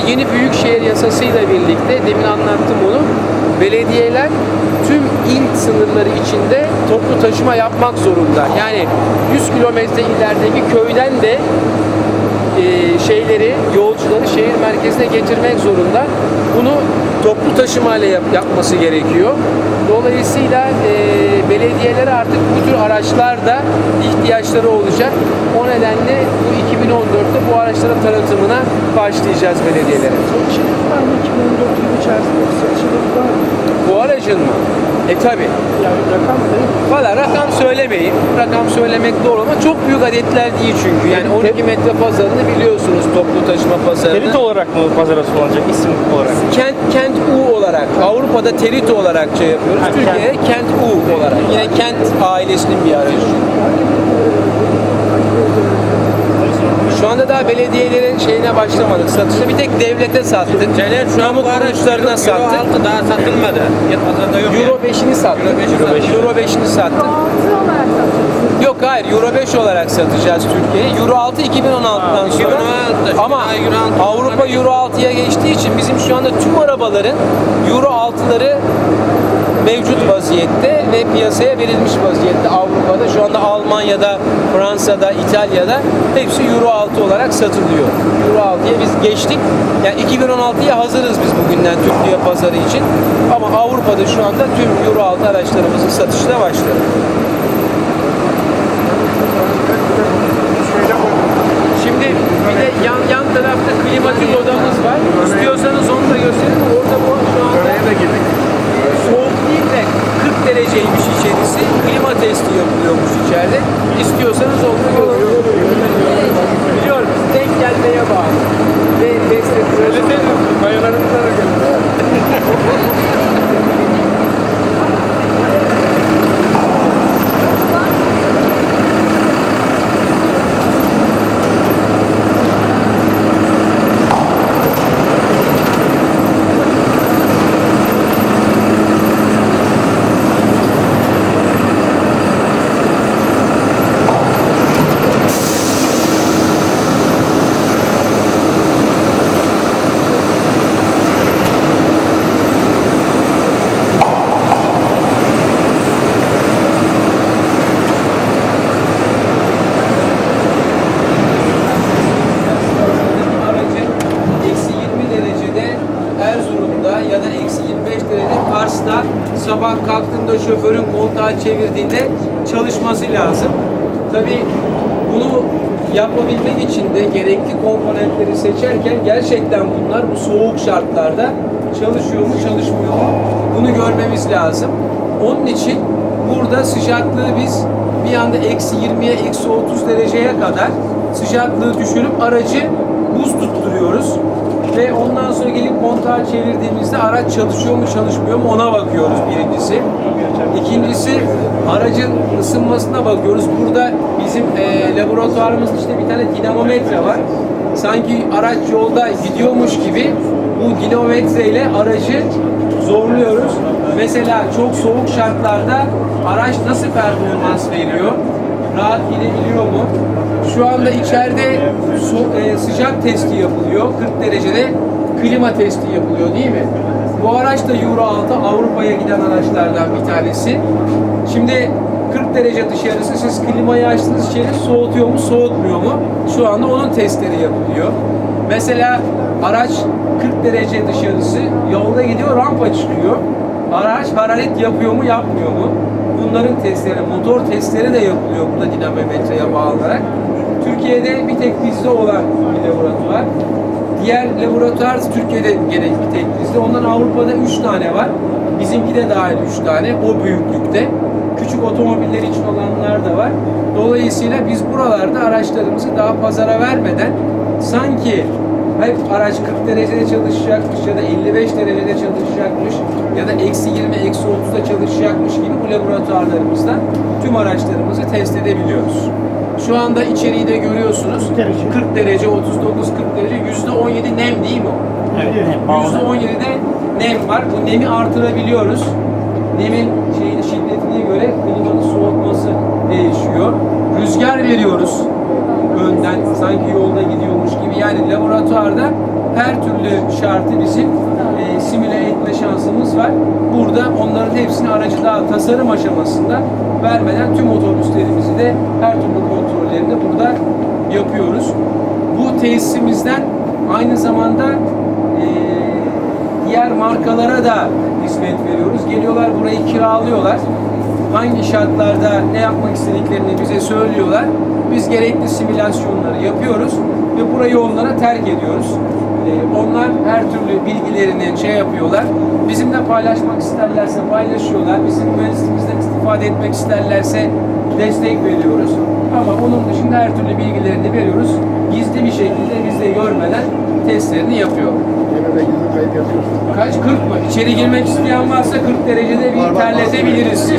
Şimdi yeni büyükşehir yasasıyla birlikte demin anlattım bunu. Belediyeler tüm il sınırları içinde toplu taşıma yapmak zorunda. Yani 100 kilometre ilerideki köyden de şeyleri, yolcuları şehir merkezine getirmek zorunda. Bunu toplu taşımayla yap- yapması gerekiyor. Dolayısıyla e, belediyelere artık bu tür araçlarda ihtiyaçları olacak. O nedenle bu 2014'te bu araçların tanıtımına başlayacağız belediyelere. Satışınız var mı 2014 yılı içerisinde satışınız var mı? Bu aracın mı? E tabi. Yani rakam ne? Valla rakam söylemeyin. Rakam söylemek doğru ama çok büyük adetler değil çünkü. Yani 12 metre pazarını biliyorsunuz toplu taşıma pazarını. Terit olarak mı pazara sunulacak isim olarak? Kent Kent U olarak Avrupa'da Terit olarak şey yapıyoruz. Ha, Türkiye'de Kent U olarak. Yine Kent ailesinin bir aracı. Şu anda daha belediyelerin şeyine başlamadık. Satışa bir tek devlete sattık. Caner şu an Kamu kuruluşlarına Euro sattık. 6 daha satılmadı. Pazarda yok Euro 5'ini sattık. Euro beş. Euro 5'ini sattık. Yok hayır Euro 5 olarak satacağız Türkiye'ye. Euro 6 2016'dan sonra. 2016, Ama şimdi Euro 6 Avrupa Euro 6'ya geçtiği için bizim şu anda tüm arabaların Euro 6'ları mevcut vaziyette ve piyasaya verilmiş vaziyette Avrupa'da. Şu anda Almanya'da, Fransa'da, İtalya'da hepsi Euro 6 olarak satılıyor. Euro 6'ya biz geçtik. Yani 2016'ya hazırız biz bugünden Türkiye pazarı için. Ama Avrupa'da şu anda tüm Euro 6 araçlarımızın satışına başladı. Şimdi bir de yan, yan tarafta klimatik odamız var. İstiyorsanız onu da göstereyim. Orada bu şu anda soğuk değil de 40 dereceymiş içerisi. Klima testi yapılıyormuş içeride. İstiyorsanız onu da göstereyim. Biliyorum denk gelmeye bağlı. Ve destek Bayalarımıza da aracın eksi 20 derecede Erzurum'da ya da eksi 25 derecede Kars'ta sabah kalktığında şoförün kontağı çevirdiğinde çalışması lazım. Tabii bunu yapabilmek için de gerekli komponentleri seçerken gerçekten bunlar bu soğuk şartlarda çalışıyor mu çalışmıyor mu bunu görmemiz lazım. Onun için burada sıcaklığı biz bir anda eksi 20'ye eksi 30 dereceye kadar sıcaklığı düşürüp aracı buz tutturuyoruz. Ve gelip kontağı çevirdiğimizde araç çalışıyor mu çalışmıyor mu ona bakıyoruz birincisi. İkincisi aracın ısınmasına bakıyoruz. Burada bizim e, laboratuvarımızda işte bir tane dinamometre var. Sanki araç yolda gidiyormuş gibi bu dinamometre ile aracı zorluyoruz. Mesela çok soğuk şartlarda araç nasıl performans veriyor? Rahat gidebiliyor mu? Şu anda içeride so- e, sıcak testi yapılıyor. 40 derecede klima testi yapılıyor değil mi? Bu araç da Euro 6 Avrupa'ya giden araçlardan bir tanesi. Şimdi 40 derece dışarısı siz klimayı açtınız içeri soğutuyor mu soğutmuyor mu? Şu anda onun testleri yapılıyor. Mesela araç 40 derece dışarısı yolda gidiyor rampa çıkıyor. Araç hararet yapıyor mu yapmıyor mu? Bunların testleri, motor testleri de yapılıyor burada dinamometreye bağlanarak. Türkiye'de bir tek bizde olan bir laboratuvar. Diğer laboratuvar Türkiye'de gene tek bizde. Ondan Avrupa'da 3 tane var. Bizimki de dahil 3 tane o büyüklükte. Küçük otomobiller için olanlar da var. Dolayısıyla biz buralarda araçlarımızı daha pazara vermeden sanki hep araç 40 derecede çalışacakmış ya da 55 derecede çalışacakmış ya da eksi 20, eksi 30'da çalışacakmış gibi bu laboratuvarlarımızda tüm araçlarımızı test edebiliyoruz. Şu anda içeriği de görüyorsunuz. 40 derece. 40 derece, 39, 40 derece, %17 nem değil mi o? Evet. %17'de nem var. Bu nemi artırabiliyoruz. Nemin şeyini şiddetine göre klimanın soğutması değişiyor. Rüzgar veriyoruz önden sanki yolda gidiyormuş gibi. Yani laboratuvarda her türlü şartı bizim e, simüle etme şansımız var. Burada onların hepsini aracı daha tasarım aşamasında vermeden tüm otobüslerimizi de her türlü kontrollerini burada yapıyoruz. Bu tesisimizden aynı zamanda e, diğer markalara da hizmet veriyoruz. Geliyorlar burayı kiralıyorlar. Hangi şartlarda ne yapmak istediklerini bize söylüyorlar. Biz gerekli simülasyonları yapıyoruz ve burayı onlara terk ediyoruz. Ee, onlar her türlü bilgilerini şey yapıyorlar. Bizimle paylaşmak isterlerse paylaşıyorlar. Bizim mühendisliğimizden istifade etmek isterlerse destek veriyoruz. Ama onun dışında her türlü bilgilerini veriyoruz. Gizli bir şekilde bizde görmeden testlerini yapıyor. Yine de gizli kayıt yapıyorsunuz. Kaç? 40 mı? İçeri girmek isteyen varsa 40 derecede bir terletebiliriz